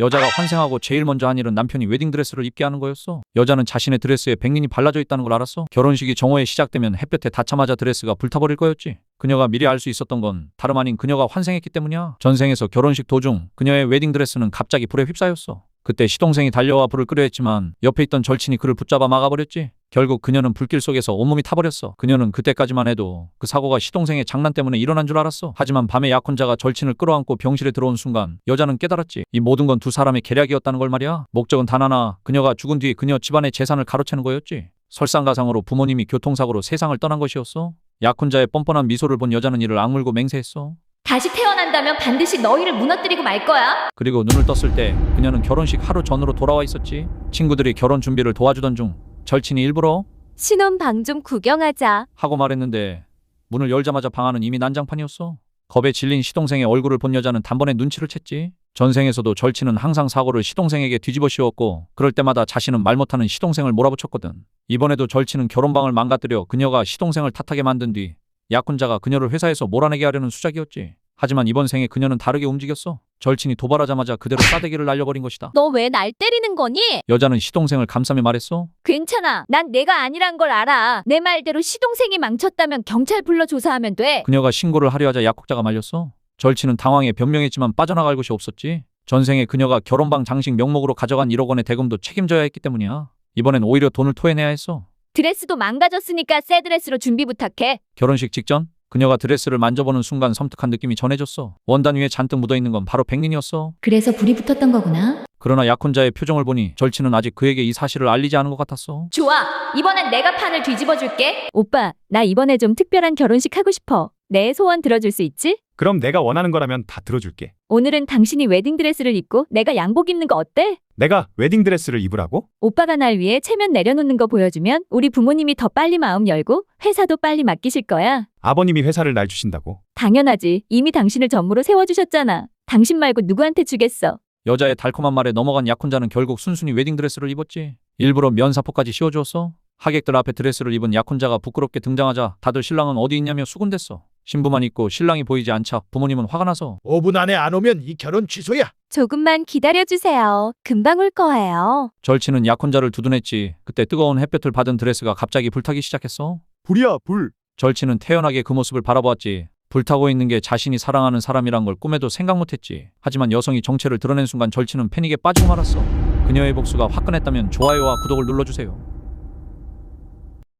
여자가 환생하고 제일 먼저 한 일은 남편이 웨딩드레스를 입게 하는 거였어. 여자는 자신의 드레스에 백린이 발라져 있다는 걸 알았어. 결혼식이 정오에 시작되면 햇볕에 닿자마자 드레스가 불타버릴 거였지. 그녀가 미리 알 수 있었던 건 다름 아닌 그녀가 환생했기 때문이야. 전생에서 결혼식 도중 그녀의 웨딩드레스는 갑자기 불에 휩싸였어. 그때 시동생이 달려와 불을 끄려 했지만 옆에 있던 절친이 그를 붙잡아 막아버렸지. 결국 그녀는 불길 속에서 온몸이 타버렸어. 그녀는 그때까지만 해도 그 사고가 시동생의 장난 때문에 일어난 줄 알았어. 하지만 밤에 약혼자가 절친을 끌어안고 병실에 들어온 순간 여자는 깨달았지. 이 모든 건 두 사람의 계략이었다는 걸 말이야. 목적은 단 하나. 그녀가 죽은 뒤 그녀 집안의 재산을 가로채는 거였지. 설상가상으로 부모님이 교통사고로 세상을 떠난 것이었어. 약혼자의 뻔뻔한 미소를 본 여자는 이를 악물고 맹세했어. 다시 태어난다면 반드시 너희를 무너뜨리고 말 거야. 그리고 눈을 떴을 때 그녀는 결혼식 하루 전으로 돌아와 있었지. 친구들이 결혼 준비를 도와주던 중 절친이 일부러 신혼 방 좀 구경하자. 하고 말했는데 문을 열자마자 방 안은 이미 난장판이었어. 겁에 질린 시동생의 얼굴을 본 여자는 단번에 눈치를 챘지. 전생에서도 절친은 항상 사고를 시동생에게 뒤집어 씌웠고 그럴 때마다 자신은 말 못하는 시동생을 몰아붙였거든. 이번에도 절친은 결혼방을 망가뜨려 그녀가 시동생을 탓하게 만든 뒤 약혼자가 그녀를 회사에서 몰아내게 하려는 수작이었지. 하지만 이번 생에 그녀는 다르게 움직였어. 절친이 도발하자마자 그대로 싸대기를 날려버린 것이다. 너 왜 날 때리는 거니? 여자는 시동생을 감싸며 말했어. 괜찮아. 난 내가 아니란 걸 알아. 내 말대로 시동생이 망쳤다면 경찰 불러 조사하면 돼. 그녀가 신고를 하려 하자 약국자가 말렸어. 절친은 당황해 변명했지만 빠져나갈 곳이 없었지. 전생에 그녀가 결혼방 장식 명목으로 가져간 1억 원의 대금도 책임져야 했기 때문이야. 이번엔 오히려 돈을 토해내야 했어. 드레스도 망가졌으니까 새 드레스로 준비 부탁해. 결혼식 직전 그녀가 드레스를 만져보는 순간 섬뜩한 느낌이 전해졌어. 원단 위에 잔뜩 묻어있는 건 바로 백린이었어. 그래서 불이 붙었던 거구나. 그러나 약혼자의 표정을 보니 절친은 아직 그에게 이 사실을 알리지 않은 것 같았어. 좋아. 이번엔 내가 판을 뒤집어 줄게. 오빠, 나 이번에 좀 특별한 결혼식 하고 싶어. 내 소원 들어줄 수 있지? 그럼 내가 원하는 거라면 다 들어줄게. 오늘은 당신이 웨딩드레스를 입고 내가 양복 입는 거 어때? 내가 웨딩드레스를 입으라고? 오빠가 날 위해 체면 내려놓는 거 보여주면 우리 부모님이 더 빨리 마음 열고 회사도 빨리 맡기실 거야. 아버님이 회사를 날 주신다고. 당연하지. 이미 당신을 전무로 세워주셨잖아. 당신 말고 누구한테 주겠어. 여자의 달콤한 말에 넘어간 약혼자는 결국 순순히 웨딩드레스를 입었지. 일부러 면사포까지 씌워주었어. 하객들 앞에 드레스를 입은 약혼자가 부끄럽게 등장하자 다들 신랑은 어디 있냐며 수군댔어. 신부만 있고 신랑이 보이지 않자 부모님은 화가 나서 5분 안에 안 오면 이 결혼 취소야. 조금만 기다려주세요. 금방 올 거예요. 절친은 약혼자를 두둔했지. 그때 뜨거운 햇볕을 받은 드레스가 갑자기 불타기 시작했어. 불이야 불. 절친은 태연하게 그 모습을 바라보았지. 불타고 있는 게 자신이 사랑하는 사람이란 걸 꿈에도 생각 못했지. 하지만 여성이 정체를 드러낸 순간 절친은 패닉에 빠지고 말았어. 그녀의 복수가 화끈했다면 좋아요와 구독을 눌러주세요.